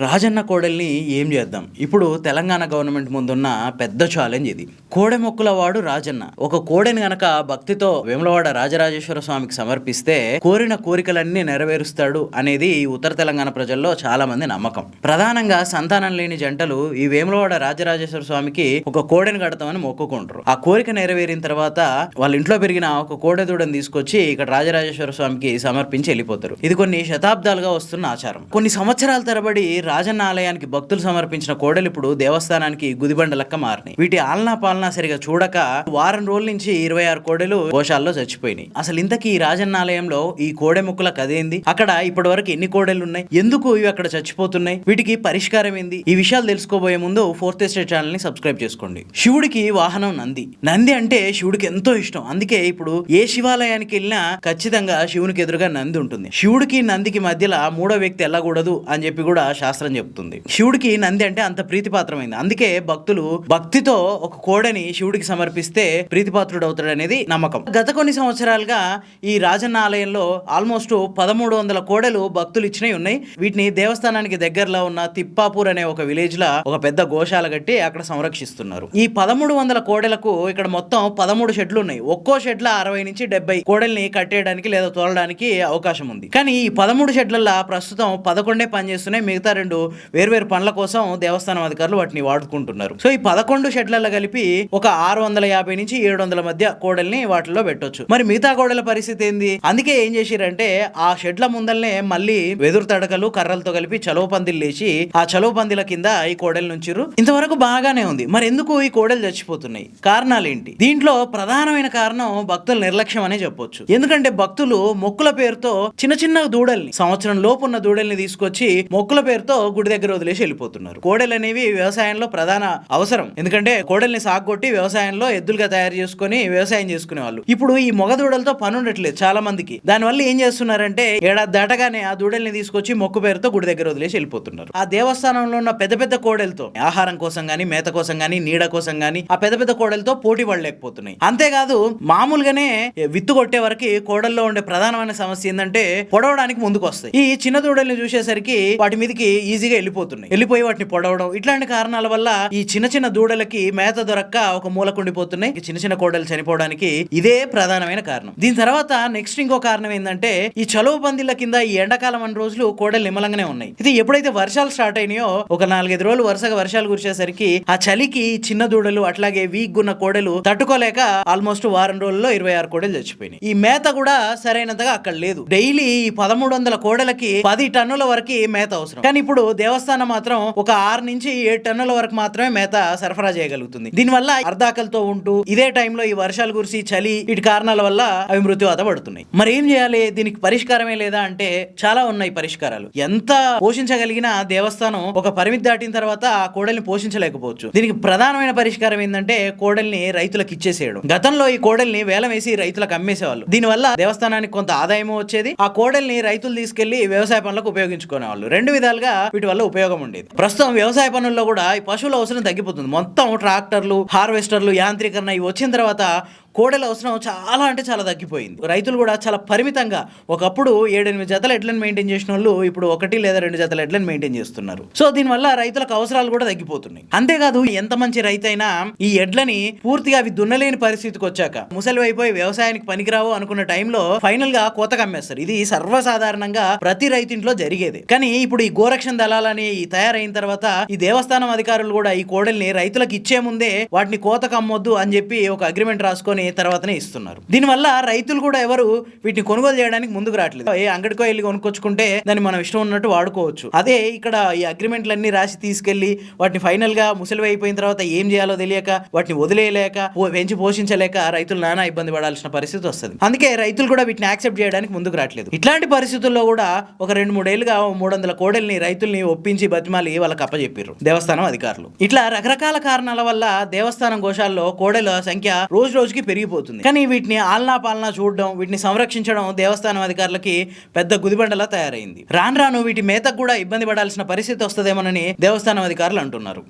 రాజన్న కోడల్ని ఏం చేద్దాం? ఇప్పుడు తెలంగాణ గవర్నమెంట్ ముందున్న పెద్ద ఛాలెంజ్ ఇది. కోడె మొక్కుల వాడు రాజన్న. ఒక కోడెని గనక భక్తితో వేములవాడ రాజరాజేశ్వర స్వామికి సమర్పిస్తే కోరిన కోరికలన్నీ నెరవేరుస్తాడు అనేది ఉత్తర తెలంగాణ ప్రజల్లో చాలా మంది నమ్మకం. ప్రధానంగా సంతానం లేని జంటలు ఈ వేములవాడ రాజరాజేశ్వర స్వామికి ఒక కోడెని కడతామని మొక్కుకుంటారు. ఆ కోరిక నెరవేరిన తర్వాత వాళ్ళ ఇంట్లో పెరిగిన ఒక కోడె దూడని తీసుకొచ్చి ఇక్కడ రాజరాజేశ్వర స్వామికి సమర్పించి వెళ్ళిపోతారు. ఇది కొన్ని శతాబ్దాలుగా వస్తున్న ఆచారం. కొన్ని సంవత్సరాల తరబడి రాజన్న ఆలయానికి భక్తులు సమర్పించిన కోడలు ఇప్పుడు దేవస్థానానికి గుదిబండ లెక్క మారినాయి. వీటి ఆలనా పాలనా సరిగా చూడక వారం రోజుల నుంచి ఇరవై ఆరు కోడెలు గోశాల్లో చచ్చిపోయినాయి. అసలు ఇంతకీ ఈ రాజన్న ఆలయంలో ఈ కోడె ముక్కల కదేంది అక్కడ ఇప్పటి వరకు ఎన్ని కోడెలు ఉన్నాయి? ఎందుకు ఇవి అక్కడ చచ్చిపోతున్నాయి? వీటికి పరిష్కారం ఏంది? ఈ విషయాలు తెలుసుకోబోయే ముందు ఫోర్త్ ఎస్టేట్ ఛానల్ని సబ్స్క్రైబ్ చేసుకోండి. శివుడికి వాహనం నంది. నంది అంటే శివుడికి ఎంతో ఇష్టం. అందుకే ఇప్పుడు ఏ శివాలయానికి వెళ్ళినా ఖచ్చితంగా శివునికి ఎదురుగా నంది ఉంటుంది. శివుడికి నందికి మధ్యలో మూడో వ్యక్తి వెళ్ళకూడదు అని చెప్పి కూడా శాస్త్రం చెప్తుంది. శివుడికి నంది అంటే అంత ప్రీతిపాత్రమైంది. అందుకే భక్తులు భక్తితో ఒక కోడని శివుడికి సమర్పిస్తే ప్రీతిపాత్రుడు అవుతాడు అనేది నమ్మకం. గత కొన్ని సంవత్సరాలుగా ఈ రాజన్న ఆలయంలో ఆల్మోస్ట్ పదమూడు వందల కోడలు భక్తులు ఇచ్చినవి ఉన్నాయి. వీటిని దేవస్థానానికి దగ్గరలో ఉన్న తిప్పాపూర్ అనే ఒక విలేజ్ లా ఒక పెద్ద గోశాల కట్టి అక్కడ సంరక్షిస్తున్నారు. ఈ పదమూడు వందల కోడెలకు ఇక్కడ మొత్తం పదమూడు షెడ్లు ఉన్నాయి. ఒక్కో షెడ్ల అరవై నుంచి డెబ్బై కోడల్ని కట్టేయడానికి లేదా తోలడానికి అవకాశం ఉంది. కానీ ఈ పదమూడు షెడ్లలో ప్రస్తుతం పదకొండే పనిచేస్తున్నాయి. మిగతా రెండు వేర్వేరు పనుల కోసం దేవస్థానం అధికారులు వాటిని వాడుకుంటున్నారు. సో ఈ పదకొండు షెడ్లలో కలిపి ఒక ఆరు వందల యాభై నుంచి ఏడు వందల మధ్య కోడల్ని వాటిలో పెట్టొచ్చు. మరి మిగతా కోడల పరిస్థితి ఏంది? అందుకే ఏం చేసిరంటే ఆ షెడ్ల ముందల్నే మళ్ళీ వెదురు తడకలు కర్రలతో కలిపి చలువ పందిలు లేచి ఆ చలువ పందిల కింద ఈ కోడలు నుంచిరు ఇంతవరకు బాగానే ఉంది. మరి ఎందుకు ఈ కోడలు చచ్చిపోతున్నాయి? కారణాలు ఏంటి దీంట్లో ప్రధానమైన కారణం భక్తుల నిర్లక్ష్యం అనే చెప్పొచ్చు. ఎందుకంటే భక్తులు మొక్కుల పేరుతో చిన్న చిన్న దూడల్ని సంవత్సరం లోపు ఉన్న దూడల్ని తీసుకొచ్చి మొక్కుల పేరుతో గుడి దగ్గర వదిలేసి వెళ్ళిపోతున్నారు. కోడలు అనేవి వ్యవసాయంలో ప్రధాన అవసరం. ఎందుకంటే కోడల్ని సాగొట్టి వ్యవసాయంలో ఎద్దులుగా తయారు చేసుకొని వ్యవసాయం చేసుకునే వాళ్ళు ఇప్పుడు ఈ మొగ దూడలతో పని ఉండట్లేదు చాలా మందికి దానివల్ల ఏం చేస్తున్నారంటే ఏడాది దాటగానే ఆ దూడల్ని తీసుకొచ్చి మొక్కు పేరుతో గుడి దగ్గర వదిలేసి వెళ్ళిపోతున్నారు. ఆ దేవస్థానంలో ఉన్న పెద్ద పెద్ద కోడలతో ఆహారం కోసం గానీ మేత కోసం గానీ నీడ కోసం గానీ ఆ పెద్ద పెద్ద కోడలతో పోటీ పడలేకపోతున్నాయి. అంతేకాదు మామూలుగానే విత్తు కొట్టే వరకు కోడల్లో ఉండే ప్రధానమైన సమస్య ఏంటంటే పొడవడానికి ముందుకు వస్తాయి ఈ చిన్న దూడల్ని చూసేసరికి వాటి మీదకి ఈజీగా వెళ్ళిపోతున్నాయి. వెళ్ళిపోయి వాటిని పొడవడం ఇట్లాంటి కారణాల వల్ల ఈ చిన్న చిన్న దూడలకి మేత దొరక్క ఒక మూలకుండిపోతున్నాయి చిన్న చిన్న కోడలు చనిపోవడానికి ఇదే ప్రధానమైన కారణం. దీని తర్వాత నెక్స్ట్ ఇంకో కారణం ఏంటంటే ఈ చలువ పందిళ్ళ కింద ఈ ఎండాకాలం అన్ని రోజులు కోడలు నిమ్మలంగానే ఉన్నాయి. ఇది ఎప్పుడైతే వర్షాలు స్టార్ట్ అయినాయో ఒక నాలుగైదు రోజులు వరుసగా వర్షాలు కురిసేసరికి ఆ చలికి చిన్న దూడలు అట్లాగే వీక్ ఉన్న కోడలు తట్టుకోలేక ఆల్మోస్ట్ వారం రోజుల్లో ఇరవై ఆరు కోడలు చచ్చిపోయినాయి. ఈ మేత కూడా సరైనంతగా అక్కడ లేదు. డైలీ ఈ పదమూడు వందల కోడలకి పది టన్నుల వరకు మేత అవసరం. కానీ ఇప్పుడు దేవస్థానం మాత్రం ఒక ఆరు నుంచి ఏడు టన్నుల వరకు మాత్రమే మేత సరఫరా చేయగలుగుతుంది. దీనివల్ల అర్ధాకలతో ఉంటూ ఇదే టైంలో ఈ వర్షాలు కురిసి చలి వీటి కారణాల వల్ల అవి మృత్యువాత పడుతున్నాయి. మరి ఏం చేయాలి? దీనికి పరిష్కారమే లేదా అంటే చాలా ఉన్నాయి పరిష్కారాలు. ఎంత పోషించగలిగినా దేవస్థానం ఒక పరిమితి దాటిన తర్వాత ఆ కోడల్ని పోషించలేకపోవచ్చు. దీనికి ప్రధానమైన పరిష్కారం ఏంటంటే కోడల్ని రైతులకు ఇచ్చేసేయడం. గతంలో ఈ కోడల్ని వేలం వేసి రైతులకు అమ్మేసేవాళ్ళు. దీనివల్ల దేవస్థానానికి కొంత ఆదాయం వచ్చేది. ఆ కోడల్ని రైతులు తీసుకెళ్ళి వ్యవసాయ పనులకు ఉపయోగించుకునేవాళ్ళు. రెండు విధాలుగా వీటి వల్ల ఉపయోగం ఉండేది. ప్రస్తుతం వ్యవసాయ పనుల్లో కూడా ఈ పశువుల అవసరం తగ్గిపోతుంది. మొత్తం ట్రాక్టర్లు హార్వెస్టర్లు యాంత్రీకరణ ఇవి వచ్చిన తర్వాత కోడెల అవసరం చాలా అంటే చాలా తగ్గిపోయింది. రైతులు కూడా చాలా పరిమితంగా ఒకప్పుడు ఏడెనిమిది జతల ఎడ్లను మెయింటైన్ చేసిన వాళ్ళు ఇప్పుడు ఒకటి లేదా రెండు జతల ఎడ్లను మెయింటైన్ చేస్తున్నారు. సో దీనివల్ల రైతులకు అవసరాలు కూడా తగ్గిపోతున్నాయి. అంతేకాదు ఎంత మంచి రైతు అయినా ఈ ఎడ్లని పూర్తిగా అవి దున్నలేని పరిస్థితికి వచ్చాక ముసలి అయిపోయి వ్యవసాయానికి పనికిరావు అనుకున్న టైంలో ఫైనల్గా కోతకు అమ్మేస్తారు ఇది సర్వసాధారణంగా ప్రతి రైతింట్లో జరిగేది. కానీ ఇప్పుడు ఈ గోరక్షణ దళాలని ఈ తయారైన తర్వాత ఈ దేవస్థానం అధికారులు కూడా ఈ కోడల్ని రైతులకు ఇచ్చే ముందే వాటిని కోతకు అమ్మొద్దు అని చెప్పి ఒక అగ్రిమెంట్ రాసుకొని తర్వాతనే ఇస్తున్నారు. దీనివల్ల రైతులు కూడా ఎవరు వీటిని కొనుగోలు చేయడానికి ముందుకు రావట్లేదు. ఏ అంగడికో వెళ్ళి కొనుక్కొచ్చుకుంటే దాన్ని మనం ఇష్టం ఉన్నట్టు వాడుకోవచ్చు. అదే ఇక్కడ ఈ అగ్రిమెంట్లన్నీ రాసి తీసుకెళ్ళి వాటిని ఫైనల్గా ముసలివి అయిపోయిన తర్వాత ఏం చేయాలో తెలియక వాటిని వదిలేయలేక పో- పెంచి పోషించలేక రైతులు నానా ఇబ్బంది పడాల్సిన పరిస్థితి వస్తుంది. అందుకే రైతులు కూడా వీటిని యాక్సెప్ట్ చేయడానికి ముందుకు రావట్లేదు. ఇట్లాంటి పరిస్థితుల్లో కూడా ఒక రెండు మూడేళ్ళుగా మూడు వందల కోడల్ని రైతుల్ని ఒప్పించి బతిమాలి వాళ్ళకి అప్పచెప్పారు దేవస్థానం అధికారులు. ఇట్లా రకరకాల కారణాల వల్ల దేవస్థానం గోశాల్లో కోడెల సంఖ్య రోజు రోజుకి పెరిగిపోతుంది. కానీ వీటిని ఆలనా పాలనా చూడడం వీటిని సంరక్షించడం దేవస్థానం అధికారులకి పెద్ద గుదిబండలా తయారైంది. రాను రాను వీటి మేతకు కూడా ఇబ్బంది పడాల్సిన పరిస్థితి వస్తుందేమోనని దేవస్థానం అధికారులు అంటున్నారు.